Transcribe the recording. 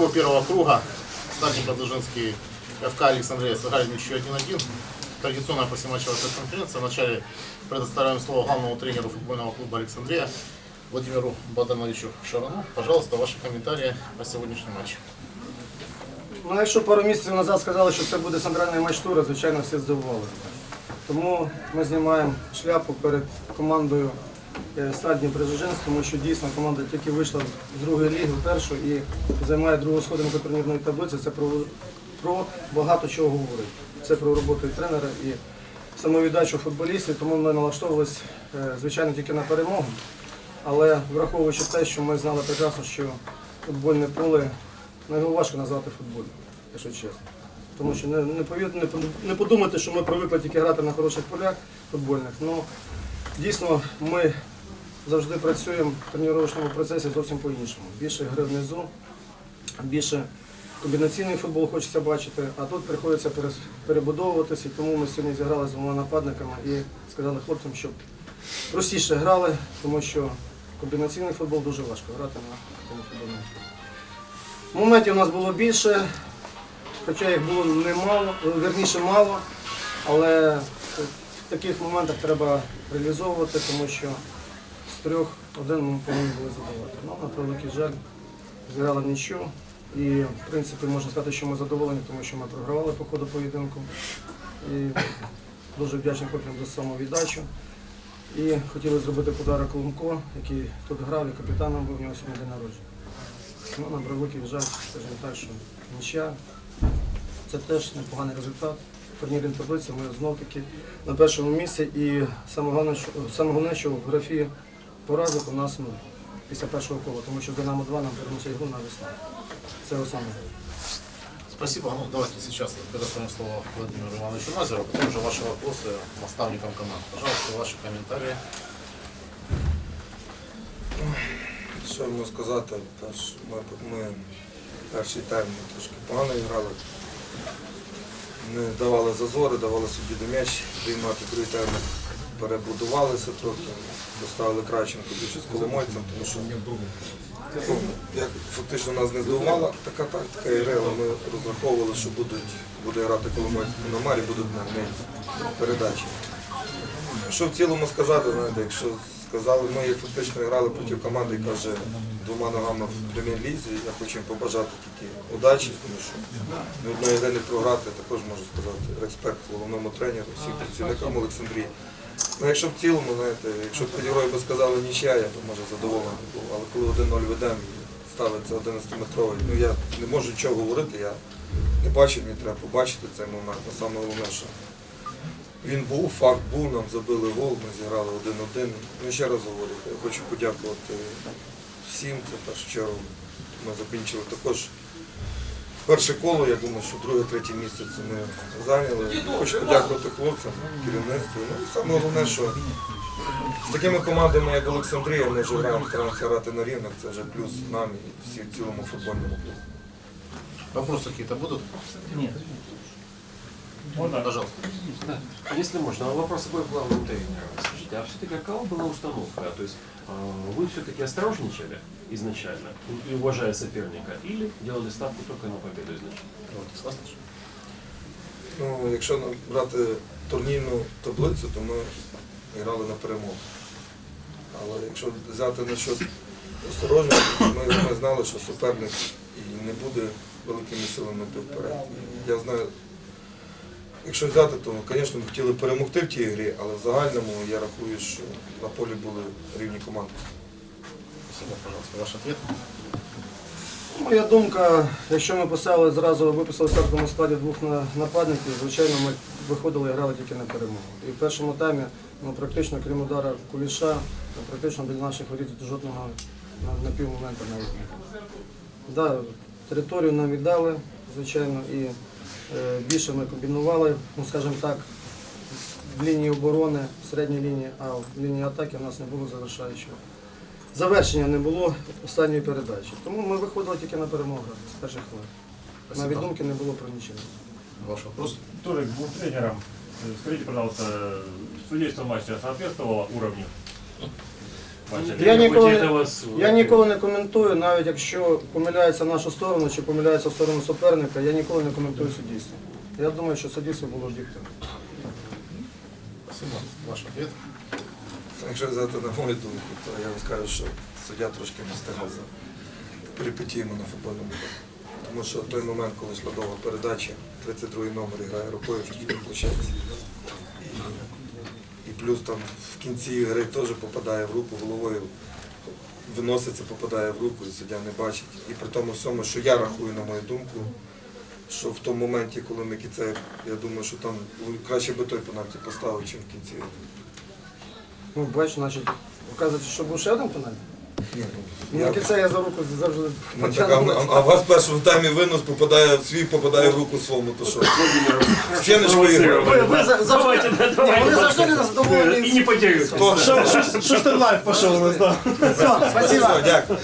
всего первого круга Стадник Ладыжинский ФК Александрия сыграли ничью 1-1. Традиционная послематчевая пресс-конференция. Вначале предоставляем слово главному тренеру футбольного клуба Александрия Владимиру Богдановичу Шарану. Пожалуйста, ваши комментарии о сегодняшнем матче. Ну, якщо пару місяців назад сказали, що це буде центральний матч тура, звичайно, всі здивувалися. Тому ми знімаємо шляпу перед командою е, Стадні Прижижинськ, тому що дійсно команда тільки вийшла з другої ліги в першу і займає другу сходинку турнірної таблиці. Це про, про багато чого говорить. Це про роботу і тренера і самовіддачу футболістів, тому ми налаштовувалися, е, звичайно, тільки на перемогу. Але враховуючи те, що ми знали прекрасно, що футбольне поле ну, його важко назвати футбольним, якщо чесно. Тому що не, не, повір- не, не подумайте, що ми привикли тільки грати на хороших полях футбольних. Ну, дійсно, ми завжди працюємо в тренувальному процесі зовсім по-іншому. Більше гри внизу, більше комбінаційний футбол хочеться бачити, а тут приходиться перебудовуватися, тому ми сьогодні зіграли з двома нападниками і сказали хлопцям, щоб простіше грали, тому що комбінаційний футбол дуже важко грати на такому футбольному. Моментів у нас було більше, хоча їх було немало, верніше мало, але в таких моментах треба реалізовувати, тому що трьох один ми повинні були задавати. Ну, на превеликий жаль, зіграли нічого. І в принципі можна сказати, що ми задоволені, тому що ми програвали по ходу поєдинку. І дуже вдячний хлопцям за самовіддачу. І хотіли зробити подарок Коломко, який тут грав і капітаном був у нього сьогодні день народження. Ну, на превеликий жаль, скажімо так, що нічия. Це теж непоганий результат. Турнірної таблиці ми знов таки на першому місці. І саме головне, що в графі поразок у нас нуль після першого кола, тому що Динамо 2 нам переносить гру на весну. Це основне. Спасибо. Ну, давайте сейчас предоставим слово Владимиру Ивановичу Назеру, потом уже ваши вопросы наставникам команд. Пожалуйста, ваши комментарии. Що йому сказати, Перш- ми, ми перший тайм трошки погано грали. Не давали зазори, давали собі до м'яч приймати другий тайм. Перебудувалися трохи, доставили Краченко більше з коломойцем, тому що як фактично нас не здивувала така тактика але ми розраховували, що будуть, буде грати коломойць по Намарі, будуть на неї передачі. Що в цілому сказати, знаєте, якщо сказали, ми фактично грали проти команди, яка вже двома ногами в прем'єр-лізі, я хочу їм побажати тільки удачі, тому що ні одної гри не програти, також можу сказати, респект головному тренеру, всім працівникам Олександрії. Ну, якщо в цілому, знаєте, якщо б герої би сказали нічия, я б може задоволений був. Але коли 1-0 ведемо і ставиться 11-метровий, ну я не можу нічого говорити, я не бачив, мені треба побачити цей момент. А саме головне, що він був, факт був, нам забили гол, ми зіграли один-один. Ну, ще раз говорю, я хочу подякувати всім. Це першу чергу ми закінчили також перше коло. Я думаю, що друге, третє місце це ми зайняли. Хочу подякувати хлопцям, керівництву. Ну і саме головне, що з такими командами, як Олександрія, ми вже граємо, стараємося грати на рівних, це вже плюс нам і всі в цілому футбольному клубу. Вопросы какие-то будут? Нет. Можно? Пожалуйста. Да. Если можно, а вопрос какой к главному тренеру. Скажите, а все-таки какова была установка? То есть э, вы все-таки осторожничали изначально, и уважая соперника, или делали ставку только на победу изначально? Вот, согласны? Ну, якщо нам брати турнірну таблицю, то ми грали на перемогу. Але якщо взяти на що осторожно, то ми, ми знали, що суперник і не буде великими силами йти вперед. Я знаю, якщо взяти, то, звісно, ми хотіли перемогти в тій грі, але в загальному я рахую, що на полі були рівні команди. Спасибо, пожалуйста, ваш ответ. Моя думка, якщо ми поставили зразу, виписали в стартовому складі двох нападників, звичайно, ми виходили і грали тільки на перемогу. І в першому таймі, ну, практично, крім удара куліша, ну, практично біля наших воріт жодного на, на півмоменту навіть не було. Да, територію нам віддали, звичайно, і більше ми комбінували, ну, скажімо так, в лінії оборони, в середній лінії, а в лінії атаки у нас не було завершаючого. Завершення не було останньої передачі. Тому ми виходили тільки на перемогу з перших хвилин. Навіть думки не було про нічого. Ваш вопрос. Тоже к двум тренерам. Э, Скажите, пожалуйста, судейство матча соответствовало уровню? Я ніколи, не- я ніколи не коментую, навіть якщо помиляється в нашу сторону чи помиляється в сторону суперника, я ніколи не коментую суддівство. Я думаю, що суддівство було об'єктивно. Спасибо. Ваш ответ. Якщо взяти на мою думку, то я вам скажу, що суддя трошки не встигав за перипетіями на футбольному полі. Тому що в той момент, коли йшла довга передача, 32-й номер грає рукою в площадці. Плюс там в кінці гри теж попадає в руку головою, виноситься, попадає в руку, і суддя не бачить. І при тому всьому, що я рахую, на мою думку, що в тому моменті, коли Микіцей, я думаю, що там краще би той пенальті поставив, чим в кінці. Ну, бачу, значить, вказується, що був ще один пенальті. Ні, Ну, це я за руку завжди Ну, так, а, а, а вас перший в таймі винос попадає в свій, попадає в руку своєму, то що? Стіночку Ви, ви провоцировали. за- завжди, Давайте, Ні, давайте, вони завжди не задоволені. И не потеряют. Хто? Все, спасибо. Все, дякую.